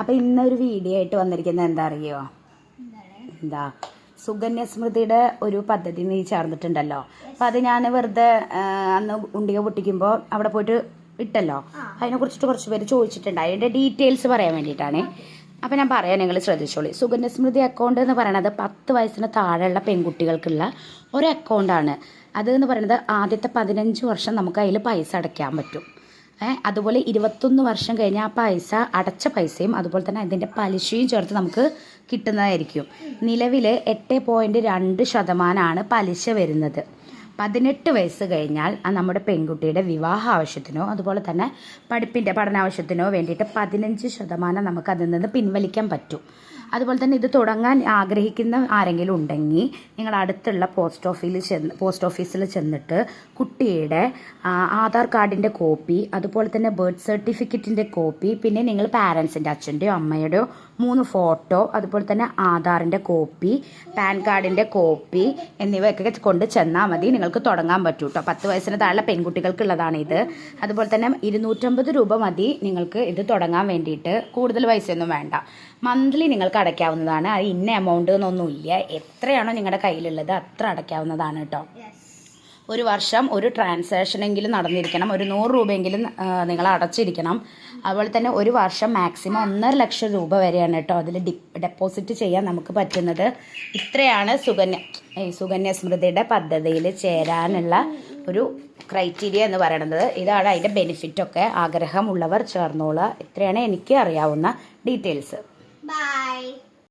അപ്പൊ ഇന്നൊരു വീഡിയോ ആയിട്ട് വന്നിരിക്കുന്നത് എന്താ അറിയോ? എന്താ? സുകന്യ സ്മൃതിയുടെ ഒരു പദ്ധതി നീ ചേർന്നിട്ടുണ്ടല്ലോ. അപ്പൊ അത് ഞാൻ വെറുതെ അന്ന് ഉണ്ടിക പൊട്ടിക്കുമ്പോൾ അവിടെ പോയിട്ട് ഇട്ടല്ലോ. അതിനെ കുറിച്ചിട്ട് കുറച്ച് പേര് ചോദിച്ചിട്ടുണ്ട്. അതിന്റെ ഡീറ്റെയിൽസ് പറയാൻ വേണ്ടിയിട്ടാണ്. അപ്പൊ ഞാൻ പറയാം നിങ്ങൾ ശ്രദ്ധിച്ചോളി. സുകന്യ സ്മൃതി അക്കൗണ്ട് എന്ന് പറയുന്നത് പത്ത് വയസ്സിന് താഴെയുള്ള പെൺകുട്ടികൾക്കുള്ള ഒരു അക്കൗണ്ടാണ് അത് എന്ന് പറയുന്നത് ആദ്യത്തെ പതിനഞ്ച് വർഷം നമുക്ക് അതിൽ പൈസ അടയ്ക്കാൻ പറ്റും. അതുപോലെ ഇരുപത്തൊന്ന് വർഷം കഴിഞ്ഞ് ആ പൈസ അടച്ച പൈസയും അതുപോലെ തന്നെ അതിന്റെ പലിശയും ചേർത്ത് നമുക്ക് കിട്ടുന്നതായിരിക്കും. നിലവിൽ എട്ട് പോയിന്റ് രണ്ട് ശതമാനമാണ് പലിശ വരുന്നത്. പതിനെട്ട് വയസ്സ് കഴിഞ്ഞാൽ ആ നമ്മുടെ പെൺകുട്ടിയുടെ വിവാഹ ആവശ്യത്തിനോ അതുപോലെ തന്നെ പഠിപ്പിന്റെ പഠനാവശ്യത്തിനോ വേണ്ടിയിട്ട് പതിനഞ്ച് ശതമാനം നമുക്ക് അതിൽ നിന്ന് പിൻവലിക്കാൻ പറ്റും. അതുപോലെ തന്നെ ഇത് തുടങ്ങാൻ ആഗ്രഹിക്കുന്ന ആരെങ്കിലും ഉണ്ടെങ്കിൽ നിങ്ങൾ അടുത്തുള്ള പോസ്റ്റ് ഓഫീസിൽ ചെന്ന് പോസ്റ്റ് ഓഫീസിൽ ചെന്നിട്ട് കുട്ടിയുടെ ആധാർ കാർഡിന്റെ കോപ്പി അതുപോലെ തന്നെ ബർത്ത് സർട്ടിഫിക്കറ്റിന്റെ കോപ്പി പിന്നെ നിങ്ങൾ പാരൻസിന്റെ അച്ഛന്റെയോ അമ്മയുടെയോ മൂന്ന് ഫോട്ടോ അതുപോലെ തന്നെ ആധാറിന്റെ കോപ്പി പാൻ കാർഡിന്റെ കോപ്പി എന്നിവയൊക്കെ കൊണ്ട് ചെന്നാൽ മതി. നിങ്ങൾക്ക് തുടങ്ങാൻ പറ്റൂ കേട്ടോ പത്ത് വയസ്സിന് താഴെ ഇത്. അതുപോലെ തന്നെ ഇരുന്നൂറ്റമ്പത് രൂപ മതി നിങ്ങൾക്ക് ഇത് തുടങ്ങാൻ വേണ്ടിയിട്ട്. കൂടുതൽ പൈസയൊന്നും വേണ്ട. മന്ത്ലി നിങ്ങൾക്ക് അടയ്ക്കാവുന്നതാണ്. അത് ഇന്ന എമൗണ്ട് എന്നൊന്നുമില്ല എത്രയാണോ നിങ്ങളുടെ കയ്യിലുള്ളത് അത്ര അടയ്ക്കാവുന്നതാണ് കേട്ടോ. ഒരു വർഷം ഒരു ട്രാൻസാക്ഷനെങ്കിലും നടന്നിരിക്കണം. ഒരു നൂറ് രൂപയെങ്കിലും നിങ്ങൾ അടച്ചിരിക്കണം. അതുപോലെ തന്നെ ഒരു വർഷം മാക്സിമം ഒന്നര ലക്ഷം രൂപ വരെയാണ് കേട്ടോ അതിൽ ഡെപ്പോസിറ്റ് ചെയ്യാൻ നമുക്ക് പറ്റുന്നത്. ഇത്രയാണ് സുകന്യ ഈ സുകന്യ സ്മൃതിയുടെ പദ്ധതിയിൽ ചേരാനുള്ള ഒരു ക്രൈറ്റീരിയ എന്ന് പറയുന്നത് ഇതാണ് അതിന്റെ ബെനിഫിറ്റൊക്കെ ആഗ്രഹമുള്ളവർ ചേർന്നോളുക. ഇത്രയാണ് എനിക്ക് അറിയാവുന്ന ഡീറ്റെയിൽസ് Bye.